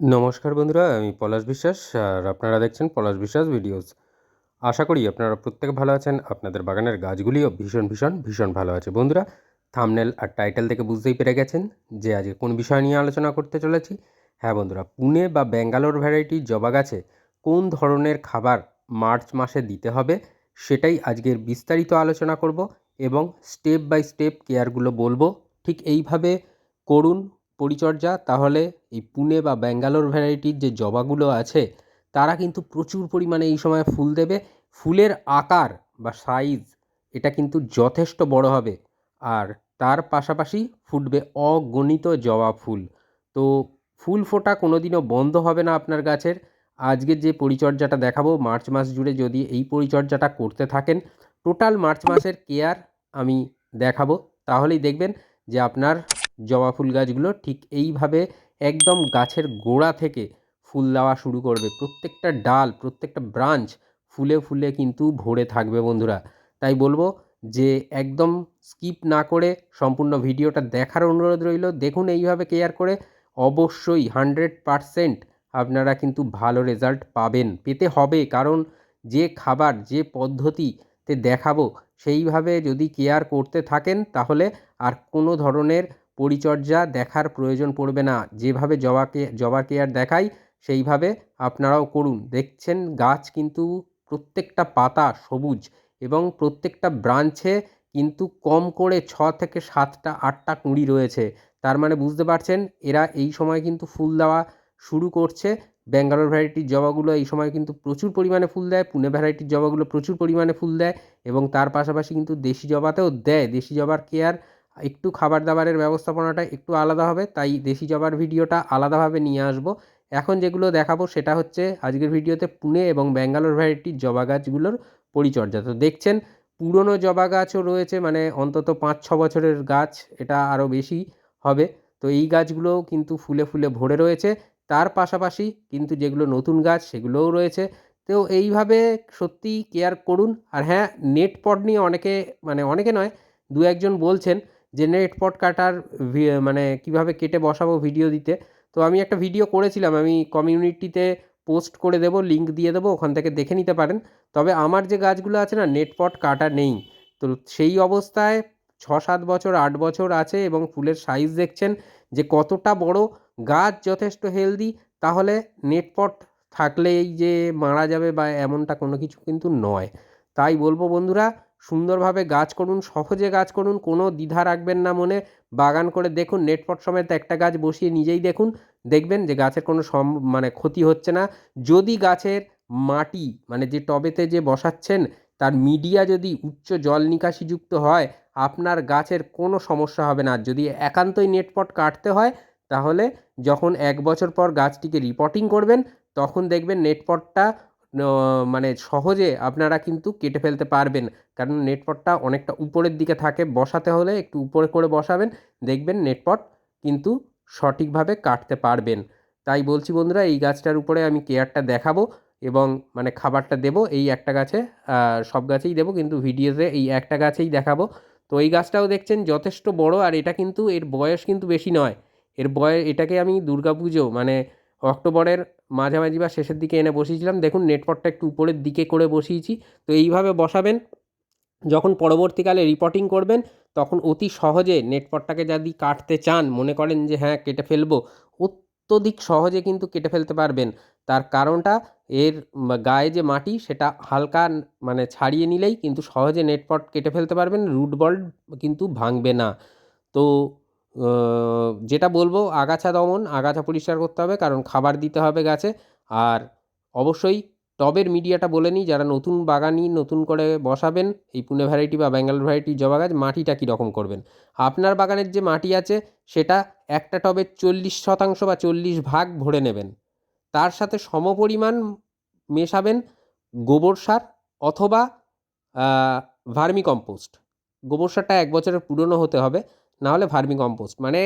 নমস্কার বন্ধুরা, আমি পলাশ বিশ্বাস আর আপনারা দেখছেন পলাশ বিশ্বাস ভিডিওস। আশা করি আপনারা প্রত্যেকে ভালো আছেন, আপনাদের বাগানের গাছগুলিও ভীষণ ভীষণ ভীষণ ভালো আছে। বন্ধুরা থামনেল আর টাইটেল থেকে বুঝতেই পেরে গেছেন যে আজকে কোন বিষয় নিয়ে আলোচনা করতে চলেছি। হ্যাঁ বন্ধুরা, পুনে বা ব্যাঙ্গালোর ভ্যারাইটির জবা গাছে কোন ধরনের খাবার মার্চ মাসে দিতে হবে সেটাই আজকের বিস্তারিত আলোচনা করব এবং স্টেপ বাই স্টেপ কেয়ারগুলো বলব। ঠিক এইভাবে করুন পরিচর্যা, তাহলে এই পুনে বা ব্যাঙ্গালোর ভ্যারাইটির যে জবাগুলো আছে, তারা কিন্তু প্রচুর পরিমাণে এই সময় ফুল দেবে। ফুলের আকার বা সাইজ এটা কিন্তু যথেষ্ট বড় হবে। আর তার পাশাপাশি ফুটবে অগণিত জবা ফুল। তো ফুল ফোটা কোনো দিনও বন্ধ হবে না আপনার গাছের। আজকের যে পরিচর্যাটা দেখাবো, মার্চ মাস জুড়ে যদি এই পরিচর্যাটা করতে থাকেন টোটাল মার্চ মাসের কেয়ার আমি দেখাবো। তাহলেই দেখবেন যে আপনার জবা ফুল গাছগুলো ঠিক এইভাবে একদম গাছের গোড়া থেকে ফুল দেওয়া শুরু করবে। প্রত্যেকটা ডাল, প্রত্যেকটা ব্রাঞ্চ ফুলে ফুলে কিন্তু ভরে থাকবে বন্ধুরা। তাই বলব যে একদম স্কিপ না করে সম্পূর্ণ ভিডিওটা দেখার অনুরোধ রইল। দেখুন এইভাবে কেয়ার করে অবশ্যই হান্ড্রেড পারসেন্ট আপনারা কিন্তু ভালো রেজাল্ট পাবেন। পেতে হবে কারণ যে খাবার, যে পদ্ধতিতে দেখাবো সেইভাবে যদি কেয়ার করতে থাকেন তাহলে আর কোনো ধরনের পরিচর্যা দেখার প্রয়োজন পড়বে না। যেভাবে জবাকে জবা কেয়ার দেখাই, সেইভাবে আপনারাও করুন। দেখছেন গাছ কিন্তু প্রত্যেকটা পাতা সবুজ এবং প্রত্যেকটা ব্রাঞ্চে কিন্তু কম করে ছ থেকে সাতটা, আটটা কুঁড়ি রয়েছে। তার মানে বুঝতে পারছেন, এরা এই সময় কিন্তু ফুল দেওয়া শুরু করছে। ব্যাঙ্গালোর ভ্যারাইটির জবাগুলো এই সময় কিন্তু প্রচুর পরিমাণে ফুল দেয় পুনে ভ্যারাইটির জবাগুলো প্রচুর পরিমাণে ফুল দেয় এবং তার পাশাপাশি কিন্তু দেশি জবাতেও দেয়। দেশি জবার কেয়ার একটু খাবার দাবারের ব্যবস্থাপনাটা একটু আলাদা হবে, তাই দেশি জবার ভিডিওটা আলাদাভাবে নিয়ে আসব। এখন যেগুলো দেখাবো সেটা হচ্ছে আজকের ভিডিওতে পুনে এবং ব্যাঙ্গালোর ভ্যারাইটির জবা গাছগুলোর পরিচর্যা। তো দেখছেন, পুরনো জবা গাছও রয়েছে মানে অন্তত পাঁচ ছ বছরের গাছ, এটা আরও বেশি হবে। তো এই গাছগুলোও কিন্তু ফুলে ফুলে ভরে রয়েছে। তার পাশাপাশি কিন্তু যেগুলো নতুন গাছ, সেগুলোও রয়েছে। তো এইভাবে সত্যিই কেয়ার করুন। আর হ্যাঁ নেট পট নিয়ে অনেকে মানে অনেকে নয় দু একজন বলছেন যে নেট পট কাটার মানে কীভাবে কেটে বসাবো ভিডিও দিতে। তো আমি একটা ভিডিও করেছিলাম, আমি কমিউনিটিতে পোস্ট করে দেবো লিঙ্ক দিয়ে দেবো, ওখান থেকে দেখে নিতে পারেন। তবে আমার যে গাছগুলো আছে না নেট পট কাটা নেই। তো সেই অবস্থায় ছ সাত বছর, আট বছর আছে এবং ফুলের সাইজ দেখছেন যে কতটা বড়। গাছ যথেষ্ট হেলদি তাহলে নেট পট থাকলেই যে মারা যাবে বা এমনটা কোনো কিছু কিন্তু নয়। তাই বলব বন্ধুরা সুন্দরভাবে গাছ করুন, সহজে গাছ করুন, কোনো দ্বিধা রাখবেন না মনে। বাগান করে দেখুন, নেটপট সমেত একটা গাছ বসিয়ে নিজেই দেখুন। দেখবেন যে গাছের কোনো সম মানে ক্ষতি হচ্ছে না। যদি গাছের মাটি মানে যে টবেতে যে বসাচ্ছেন, তার মিডিয়া যদি উচ্চ জল নিকাশিযুক্ত হয়, আপনার গাছের কোনো সমস্যা হবে না। যদি একান্তই নেটপট কাটতে হয়, তাহলে যখন এক বছর পর গাছটিকে রিপোর্টিং করবেন, তখন দেখবেন নেটপটটা মানে সহজে আপনারা কিন্তু কেটে ফেলতে পারবেন। কারণ নেটপটটা অনেকটা উপরের দিকে থাকে। বসাতে হলে একটু উপরে করে বসাবেন। দেখবেন নেটপট কিন্তু সঠিকভাবে কাটতে পারবেন। তাই বলছি বন্ধুরা, এই গাছটার উপরে আমি কেয়ারটা দেখাবো এবং মানে খাবারটা দেবো। এই একটা গাছে সব গাছেই দেবো। কিন্তু ভিডিওতে এই একটা গাছেই দেখাবো। তো এই গাছটাও দেখছেন যথেষ্ট বড়। আর এটা কিন্তু এর বয়স কিন্তু বেশি নয়। এর বয়স এটাকে আমি দুর্গাপুজো মানে অক্টোবরের মাঝামাঝি বা শেষের দিকে এনে বসিয়েছিলাম। দেখুন নেটপটটা একটু উপরের দিকে করে বসিয়েছি। তো এইভাবে বসাবেন। যখন পরবর্তীকালে রিপোর্টিং করবেন, তখন অতি সহজে নেটপটটাকে যদি কাটতে চান, মনে করেন যে হ্যাঁ কেটে ফেলব, অত্যধিক সহজে কিন্তু কেটে ফেলতে পারবেন। তার কারণটা, এর গায়ে যে মাটি, সেটা হালকা মানে ছাড়িয়ে নিলেই কিন্তু সহজে নেটপট কেটে ফেলতে পারবেন। রুট বল্ট কিন্তু ভাঙবে না। তো যেটা বলব, আগাছা দমন, আগাছা পরিষ্কার করতে হবে, কারণ খাবার দিতে হবে গাছে। আর অবশ্যই টবের মিডিয়াটা বলে নিই, যারা নতুন বাগানি, নতুন করে বসাবেন, এই পুনে ভ্যারাইটি বা বেঙ্গালোর ভ্যারাইটির জবা গাছ, মাটিটা কীরকম করবেন? আপনার বাগানের যে মাটি আছে, সেটা একটা টবের চল্লিশ শতাংশ বা চল্লিশ ভাগ ভরে নেবেন। তার সাথে সমপরিমাণ মেশাবেন গোবর সার অথবা ভার্মি কম্পোস্ট গোবর সারটা এক বছরের পুরনো হতে হবে। নাহলে ভার্মি কম্পোস্ট মানে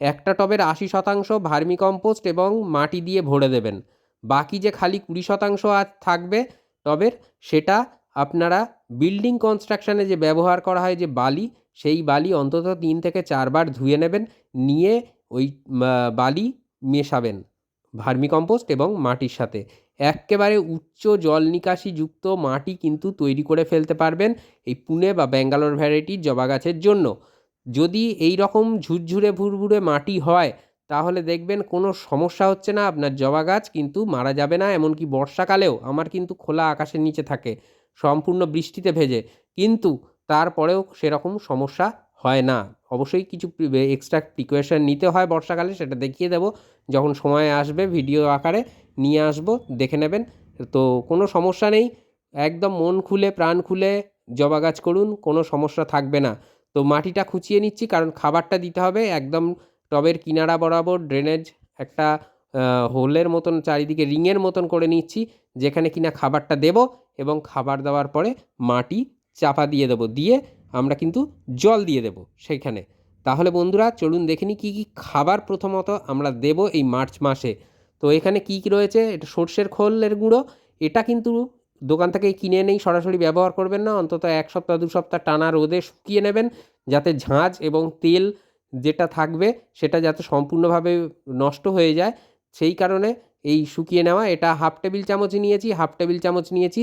একটা টবের আশি শতাংশ ভার্মি কম্পোস্ট এবং মাটি দিয়ে ভরে দেবেন। বাকি যে খালি কুড়ি শতাংশ আর থাকবে টবের, সেটা আপনারা বিল্ডিং কনস্ট্রাকশানে যে ব্যবহার করা হয় যে বালি, সেই বালি অন্তত তিন থেকে চারবার ধুয়ে নেবেন, নিয়ে ওই বালি মেশাবেন ভার্মি কম্পোস্ট এবং মাটির সাথে। এক্কেবারে উচ্চ জল নিকাশি যুক্ত মাটি কিন্তু তৈরি করে ফেলতে পারবেন এই পুনে বা ব্যাঙ্গালোর ভ্যারাইটির জবা গাছের জন্য। যদি এই রকম ঝুরঝুরে ভুরভুরে মাটি হয়, তাহলে দেখবেন কোনো সমস্যা হচ্ছে না আপনার জবা গাছ, কিন্তু মারা যাবে না, এমনকি বর্ষাকালেও আমার কিন্তু খোলা আকাশের নিচে থাকে, সম্পূর্ণ বৃষ্টিতে ভেজে, কিন্তু তারপরেও সেরকম সমস্যা হয় না। অবশ্যই কিছু এক্সট্রা প্রিকোয়েশন নিতে হয় বর্ষাকালে, সেটা দেখিয়ে দেবো, যখন সময় আসবে ভিডিও আকারে নিয়ে আসব, দেখে নেবেন, তো কোনো সমস্যা নেই, একদম মন খুলে, প্রাণ খুলে জবা গাছ করুন, কোনো সমস্যা থাকবে না। তো মাটিটা খুঁচিয়ে নিচ্ছি, কারণ খাবারটা দিতে হবে একদম টবের কিনারা বরাবর ড্রেনেজ একটা হোলের মতন, চারিদিকে রিংয়ের মতন করে নিচ্ছি, যেখানে কিনা খাবারটা দেব এবং খাবার দেওয়ার পরে মাটি চাপা দিয়ে দেবো, দিয়ে আমরা কিন্তু জল দিয়ে দেবো সেইখানে। তাহলে বন্ধুরা, চলুন দেখে নিই কী কী খাবার প্রথমত আমরা দেব এই মার্চ মাসে। তো এখানে কী কী রয়েছে? এটা সর্ষের খোলের গুঁড়ো, এটা কিন্তু দোকান থেকে কিনে এনেই সরাসরি ব্যবহার করবেন না, অন্তত এক সপ্তাহ, দু সপ্তাহ টানা রোদে শুকিয়ে নেবেন, যাতে ঝাঁঝ এবং তেল যেটা থাকবে সেটা যাতে সম্পূর্ণভাবে নষ্ট হয়ে যায়। সেই কারণে এই শুকিয়ে নেওয়া, এটা হাফ টেবিল চামচ নিয়েছি, হাফ টেবিল চামচ নিয়েছি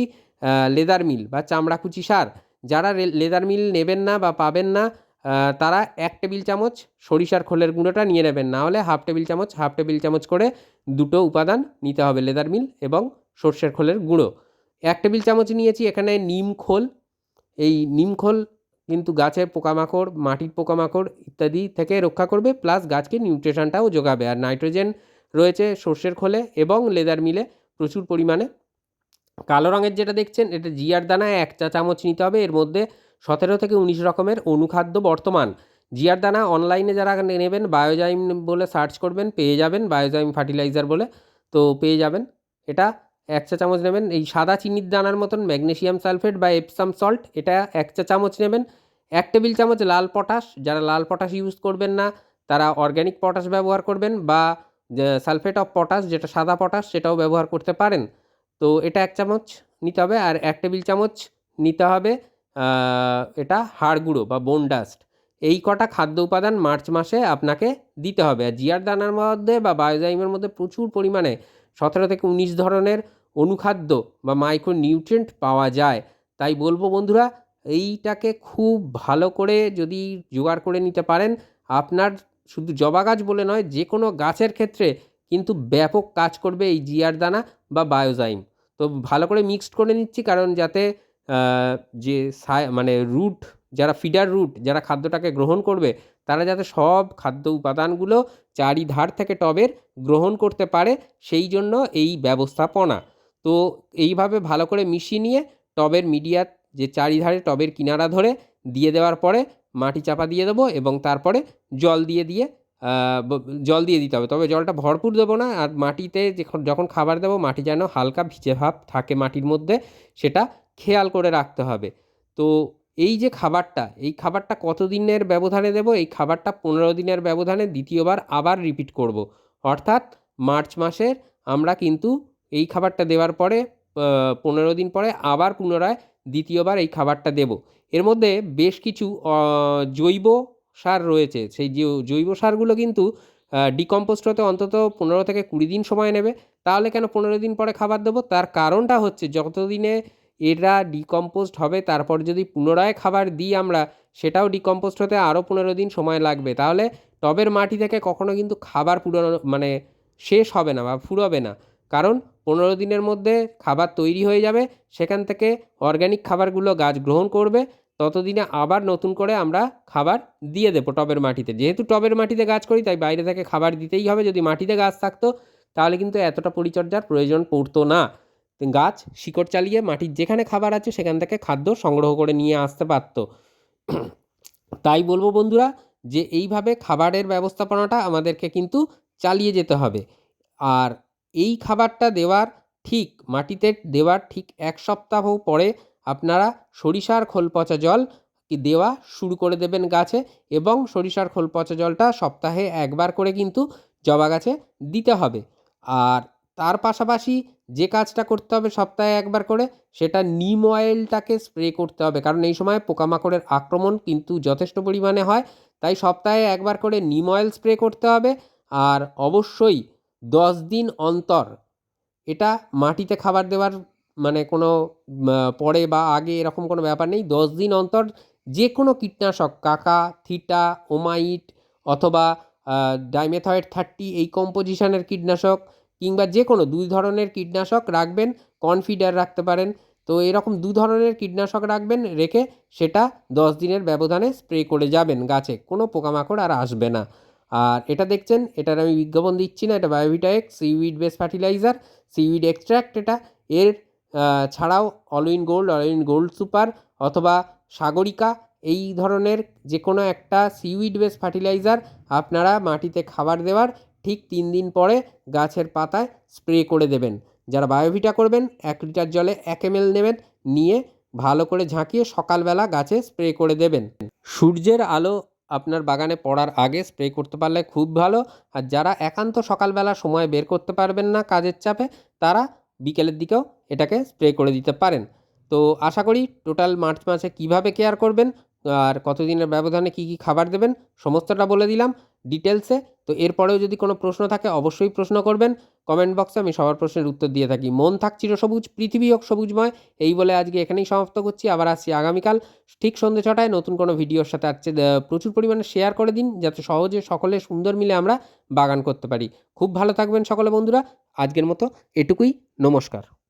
লেদার মিল বা চামড়াকুচি সার। যারা লেদার মিল নেবেন না বা পাবেন না তারা এক টেবিল চামচ সরিষার খোলের গুঁড়োটা নিয়ে নেবেন, না হলে হাফ টেবিল চামচ, হাফ টেবিল চামচ করে দুটো উপাদান নিতে হবে লেদার মিল এবং সর্ষের খোলের গুঁড়ো। এক টেবিল চামচ নিয়েছি, এখানে নিম খোল। এই নিম খোল কিন্তু গাছের পোকামাকড়, মাটির পোকামাকড় ইত্যাদি থেকে রক্ষা করবে, প্লাস গাছকে নিউট্রিশনটাও যোগাবে। আর নাইট্রোজেন রয়েছে সর্ষের খোলে এবং লেদার মিলে প্রচুর পরিমাণে। কালো রঙের যেটা দেখছেন, এটা জিয়ার দানা এক চা চামচ নিতে হবে। এর মধ্যে সতেরো থেকে উনিশ রকমের অনুখাদ্য বর্তমান। জিয়ার দানা অনলাইনে যারা নেবেন, বায়োজাইম বলে সার্চ করবেন, পেয়ে যাবেন। বায়োজাইম ফার্টিলাইজার বলে তো পেয়ে যাবেন। এটা এক চা চামচ নেবেন। এই সাদা চিনির দানার মতন ম্যাগনেশিয়াম সালফেট বা এপসাম সল্ট, এটা এক চা চামচ নেবেন। এক টেবিল চামচ লাল পটাশ, যারা লাল পটাশ ইউজ করবেন না, তারা অর্গ্যানিক পটাশ ব্যবহার করবেন বা সালফেট অফ পটাশ, যেটা সাদা পটাশ, সেটাও ব্যবহার করতে পারেন। তো এটা এক চামচ নিতে হবে আর এক টেবিল চামচ নিতে হবে এটা হাড় গুঁড়ো বা বোন ডাস্ট এই কটা খাদ্য উপাদান মার্চ মাসে আপনাকে দিতে হবে। আর জিয়ার দানার মধ্যে বা বায়োজাইমের মধ্যে প্রচুর পরিমাণে সতেরো থেকে উনিশ ধরনের অনুখাদ্য বা মাইক্রো নিউট্রিয়েন্ট পাওয়া যায়। তাই বলব বন্ধুরা, এইটাকে খুব ভালো করে যদি জোগাড় করে নিতে পারেন, আপনার শুধু জবা গাছ বলে নয় যে কোনো গাছের ক্ষেত্রে কিন্তু ব্যাপক কাজ করবে এই জিয়ার দানা বা বায়োজাইম তো ভালো করে মিক্সড করে নিচ্ছি, কারণ যাতে যে মানে রুট যারা ফিডার রুট যারা খাদ্যটাকে গ্রহণ করবে, তারা যাতে সব খাদ্য উপাদানগুলো চারিধার থেকে টবের গ্রহণ করতে পারে, সেই জন্য এই ব্যবস্থাপনা। তো এইভাবে ভালো করে মিশিয়ে নিয়ে টবের মিডিয়া যে চারিধারে টবের কিনারা ধরে, দিয়ে দেওয়ার পরে মাটি চাপা দিয়ে দেবো এবং তারপরে জল দিয়ে দিয়ে জল দিয়ে দিতে হবে। তবে জলটা ভরপুর দেবো না, আর মাটিতে যখন খাবার দেবো, মাটি যেন হালকা ভিজে ভাব থাকে মাটির মধ্যে, সেটা খেয়াল করে রাখতে হবে। তো এই যে খাবারটা, এই খাবারটা কত দিনের ব্যবধানে দেব? এই খাবারটা পনেরো দিনের ব্যবধানে দ্বিতীয়বার আবার রিপিট করব। অর্থাৎ মার্চ মাসের আমরা কিন্তু এই খাবারটা দেওয়ার পরে পনেরো দিন পরে আবার পুনরায় দ্বিতীয়বার এই খাবারটা দেব। এর মধ্যে বেশ কিছু জৈব সার রয়েছে। সেই জৈব সারগুলো কিন্তু ডিকম্পোস্ট হতে অন্তত পনেরো থেকে কুড়ি দিন সময় নেবে। তাহলে কেন পনেরো দিন পরে খাবার দেবো? তার কারণটা হচ্ছে যতদিনে এরা ডিকম্পোস্ট হবে, তারপর যদি পুনরায় খাবার দিই আমরা, সেটাও ডিকম্পোস্ট হতে আরও পনেরো দিন সময় লাগবে। তাহলে টবের মাটি থেকে কখনো কিন্তু খাবার পুরনো মানে শেষ হবে না বা ফুরোবে না। কারণ পনেরো দিনের মধ্যে খাবার তৈরি হয়ে যাবে, সেখান থেকে অর্গ্যানিক খাবারগুলো গাছ গ্রহণ করবে, ততদিনে আবার নতুন করে আমরা খাবার দিয়ে দেবো টবের মাটিতে। যেহেতু টবের মাটিতে গাছ করি, তাই বাইরে থেকে খাবার দিতেই হবে। যদি মাটিতে গাছ থাকতো, তাহলে কিন্তু এতটা পরিচর্যার প্রয়োজন পড়তো না। গাছ, শিকড় চালিয়ে মাটির যেখানে খাবার আছে সেখান থেকে খাদ্য সংগ্রহ করে নিয়ে আসতে পারত। তাই বলব বন্ধুরা যে এইভাবে খাবারের ব্যবস্থাপনাটা আমাদেরকে কিন্তু চালিয়ে যেতে হবে। আর এই খাবারটা দেওয়ার ঠিক, মাটিতে দেওয়ার ঠিক এক সপ্তাহ পরে আপনারা সরিষার খোল পচা জল দেওয়া শুরু করে দেবেন গাছে এবং সরিষার খোল পচা জলটা সপ্তাহে একবার করে কিন্তু জবা গাছে দিতে হবে। আর তার পাশাপাশি যে কাজটা করতে হবে সপ্তাহে একবার করে, সেটা নিম অয়েলটাকে স্প্রে করতে হবে। কারণ এই সময় পোকামাকড়ের আক্রমণ কিন্তু যথেষ্ট পরিমাণে হয়। তাই সপ্তাহে একবার করে নিম অয়েল স্প্রে করতে হবে। আর অবশ্যই দশ দিন অন্তর এটা মাটিতে খাবার দেওয়ার মানে কোনো পরে বা আগে এরকম কোনো ব্যাপার নেই। দশ দিন অন্তর যে কোনো কীটনাশক, কাকা, থিটা, ওমাইট অথবা ডাইমেথয়েড থার্টি এই কম্পোজিশনের কীটনাশক কিংবা যে কোনো দুই ধরনের কীটনাশক রাখবেন, কনফিডার রাখতে পারেন। তো এরকম দু ধরনের কীটনাশক রাখবেন, রেখে সেটা দশ দিনের ব্যবধানে স্প্রে করে যাবেন গাছে। কোনো পোকামাকড় আর আসবে না। আর এটা দেখছেন, এটার আমি বিজ্ঞাপন দিচ্ছি না, এটা Biovita X seaweed based fertiliser seaweed extract এটা। এর ছাড়াও Allwin gold Allwin gold super অথবা সাগরিকা এই ধরনের যে কোনো একটা সিউইড বেস ফার্টিলাইজার আপনারা মাটিতে খাবার দেওয়ার ঠিক তিন দিন পরে গাছের পাতায় স্প্রে করে দেবেন। যারা বায়োভিটা করবেন, এক লিটার জলে এক এম নেবেন, নিয়ে ভালো করে ঝাঁকিয়ে সকালবেলা গাছে স্প্রে করে দেবেন। সূর্যের আলো আপনার বাগানে পড়ার আগে স্প্রে করতে পারলে খুব ভালো। আর যারা একান্ত সকালবেলা সময় বের করতে পারবেন না কাজের চাপে, তারা বিকেলের দিকেও এটাকে স্প্রে করে দিতে পারেন। তো আশা করি টোটাল মার্চ মাসে কীভাবে কেয়ার করবেন, আর কতদিনের ব্যবধানে কি কি খাবার দেবেন, সমস্তটা বলে দিলাম। ডিটেলসে। তো এরপরেও যদি কোনো প্রশ্ন থাকে, অবশ্যই প্রশ্ন করবেন। কমেন্ট বক্সে আমি সবার প্রশ্নের উত্তর দিয়ে থাকি। মন থাক চিরসবুজ, পৃথিবী হোক সবুজময়। এই বলে আজকে এখানেই সমাপ্ত করছি। আবার আসছি আগামীকাল ঠিক সন্ধ্যে ছটায় নতুন কোনো ভিডিওর সাথে। আসছে প্রচুর পরিমাণে শেয়ার করে দিন, যাতে সহজে সকলে সুন্দর মিলে আমরা বাগান করতে পারি। খুব ভালো থাকবেন সকলে বন্ধুরা। আজকের মতো এটুকুই। নমস্কার।